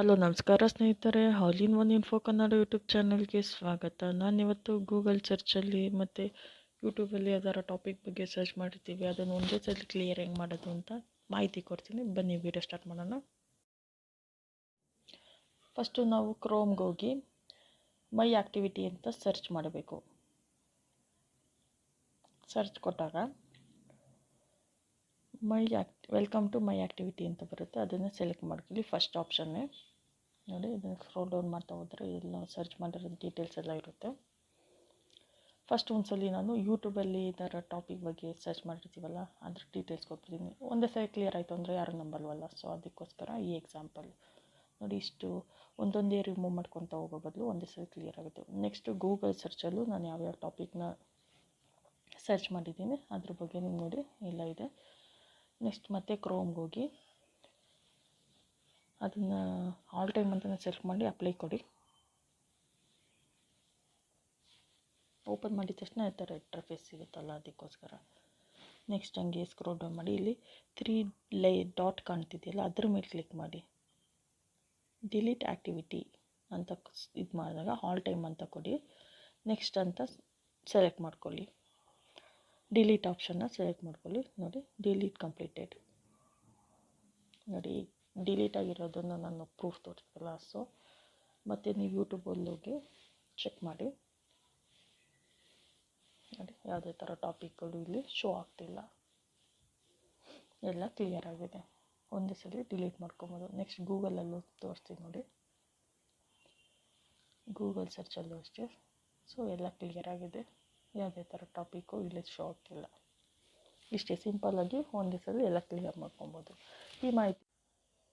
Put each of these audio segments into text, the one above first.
Hello, ನಮಸ್ಕಾರ ಸ್ನೇಹಿತರೆ. All in one info Kannada YouTube ಚಾನಲ್ಗೆ ಸ್ವಾಗತ. ನಾನಿವತ್ತು ಗೂಗಲ್ ಸರ್ಚಲ್ಲಿ ಮತ್ತು ಯೂಟ್ಯೂಬಲ್ಲಿ ಅದರ ಟಾಪಿಕ್ ಬಗ್ಗೆ ಸರ್ಚ್ ಮಾಡಿರ್ತೀವಿ. ಅದನ್ನು ಒಂದೇ ಸಲ ಕ್ಲಿಯರ್ ಹೆಂಗೆ ಮಾಡೋದು ಅಂತ ಮಾಹಿತಿ ಕೊಡ್ತೀನಿ. ಬನ್ನಿ ವಿಡಿಯೋ ಸ್ಟಾರ್ಟ್ ಮಾಡೋಣ. ಫಸ್ಟು ನಾವು ಕ್ರೋಮ್ಗೆ ಹೋಗಿ ಮೈ ಆ್ಯಕ್ಟಿವಿಟಿ ಅಂತ ಸರ್ಚ್ ಮಾಡಬೇಕು. ಸರ್ಚ್ ಕೊಟ್ಟಾಗ my act welcome to my activity ಅಂತ ಬರುತ್ತೆ. ಅದನ್ನು ಸೆಲೆಕ್ಟ್ ಮಾಡ್ಕೊಳ್ಳಿ ಫಸ್ಟ್ ಆಪ್ಷನ್ನೇ ನೋಡಿ, ಇದನ್ನು ಸ್ಕ್ರೋಲ್ ಡೌನ್ ಮಾಡ್ತಾ ಹೋದರೆ ಎಲ್ಲ ಸರ್ಚ್ ಮಾಡಿರೋ ಡೀಟೇಲ್ಸ್ ಎಲ್ಲ ಇರುತ್ತೆ. ಫಸ್ಟ್ ಒಂದ್ಸಲಿ ನಾನು ಯೂಟ್ಯೂಬಲ್ಲಿ ಥರ ಟಾಪಿಕ್ ಬಗ್ಗೆ ಸರ್ಚ್ ಮಾಡಿರ್ತೀವಲ್ಲ, ಅದ್ರ ಡೀಟೇಲ್ಸ್ ಕೊಟ್ಬಿದ್ದೀನಿ ಒಂದೇ ಸರಿ ಕ್ಲಿಯರ್ ಆಯಿತು ಅಂದರೆ ಯಾರು ನಂಬಲ್ವಲ್ಲ? ಸೊ ಅದಕ್ಕೋಸ್ಕರ ಈ ಎಕ್ಸಾಂಪಲ್ ನೋಡಿ, ಇಷ್ಟು ಒಂದೊಂದೇ ರಿಮೂವ್ ಮಾಡ್ಕೊತಾ ಹೋಗೋ ಬದಲು ಒಂದೇ ಸರಿ ಕ್ಲಿಯರ್ ಆಗುತ್ತೆ. ನೆಕ್ಸ್ಟು ಗೂಗಲ್ ಸರ್ಚಲ್ಲೂ ನಾನು ಯಾವ್ಯಾವ ಟಾಪಿಕ್ನ ಸರ್ಚ್ ಮಾಡಿದ್ದೀನಿ, ಅದ್ರ ಬಗ್ಗೆ ನೀವು ನೋಡಿ, ಎಲ್ಲ ಇದೆ. ನೆಕ್ಸ್ಟ್ ಮತ್ತೆ ಕ್ರೋಮ್ಗೆ ಹೋಗಿ ಅದನ್ನು ಆಲ್ ಟೈಮ್ ಅಂತ ಸೆಲೆಕ್ಟ್ ಮಾಡಿ ಅಪ್ಲೈ ಕೊಡಿ. ಓಪನ್ ಮಾಡಿದ ತಕ್ಷಣ ಈ ಥರ ಇಂಟರ್ಫೇಸ್ ಸಿಗುತ್ತಲ್ಲ ಅದಕ್ಕೋಸ್ಕರ. ನೆಕ್ಸ್ಟ್ ಹಂಗೆ ಸ್ಕ್ರೋಲ್ ಡೌನ್ ಮಾಡಿ. ಇಲ್ಲಿ ತ್ರೀ ಲೈ ಡಾಟ್ ಕಾಣ್ತಿದೆಯಲ್ಲ, ಅದ್ರ ಮೇಲೆ ಕ್ಲಿಕ್ ಮಾಡಿ. ಡಿಲೀಟ್ ಆ್ಯಕ್ಟಿವಿಟಿ ಅಂತ ಇದು ಮಾಡಿದಾಗ ಆಲ್ ಟೈಮ್ ಅಂತ ಕೊಡಿ. ನೆಕ್ಸ್ಟ್ ಅಂತ ಸೆಲೆಕ್ಟ್ ಮಾಡ್ಕೊಳ್ಳಿ. ಡಿಲೀಟ್ ಆಪ್ಷನ್ನ ಸೆಲೆಕ್ಟ್ ಮಾಡ್ಕೊಳ್ಳಿ. ನೋಡಿ ಡಿಲೀಟ್ ಕಂಪ್ಲೀಟೆಡ್ ನೋಡಿ ಡಿಲೀಟ್ ಆಗಿರೋದನ್ನು ನಾನು ಪ್ರೂಫ್ ತೋರಿಸ್ತಲ್ಲ. ಸೊ ಮತ್ತು ನೀವು ಯೂಟ್ಯೂಬಲ್ಲಿ ಹೋಗಿ ಚೆಕ್ ಮಾಡಿ. ನೋಡಿ, ಯಾವುದೇ ಥರ ಟಾಪಿಕ್ಗಳು ಇಲ್ಲಿ ಶೋ ಆಗ್ತಿಲ್ಲ. ಎಲ್ಲ ಕ್ಲಿಯರ್ ಆಗಿದೆ. ಒಂದೇ ಸಲ ಡಿಲೀಟ್ ಮಾಡ್ಕೊಬೋದು. ನೆಕ್ಸ್ಟ್ ಗೂಗಲಲ್ಲೂ ತೋರಿಸ್ತೀನಿ ನೋಡಿ. ಗೂಗಲ್ ಸರ್ಚಲ್ಲೂ ಅಷ್ಟೇ. ಸೊ ಎಲ್ಲ ಕ್ಲಿಯರ್ ಆಗಿದೆ. ಯಾವುದೇ ಥರ ಟಾಪಿಕ್ಕು ಇಲ್ಲಿ ಶಾರ್ಟ್ ಇಲ್ಲ. ಇಷ್ಟೇ ಸಿಂಪಲ್ಲಾಗಿ ಒಂದೇ ಸಲ ಎಲ್ಲ ಕ್ಲಿಯರ್ ಮಾಡ್ಕೊಬೋದು. ಈ ಮಾಹಿತಿ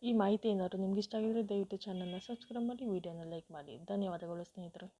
ಈ ಮಾಹಿತಿ ಏನಾದ್ರು ನಿಮ್ಗೆ ಇಷ್ಟ ಆಗಿದ್ರೆ ದಯವಿಟ್ಟು ಚಾನಲ್ನ ಸಬ್ಸ್ಕ್ರೈಬ್ ಮಾಡಿ ವಿಡಿಯೋನ ಲೈಕ್ ಮಾಡಿ. ಧನ್ಯವಾದಗಳು ಸ್ನೇಹಿತರು.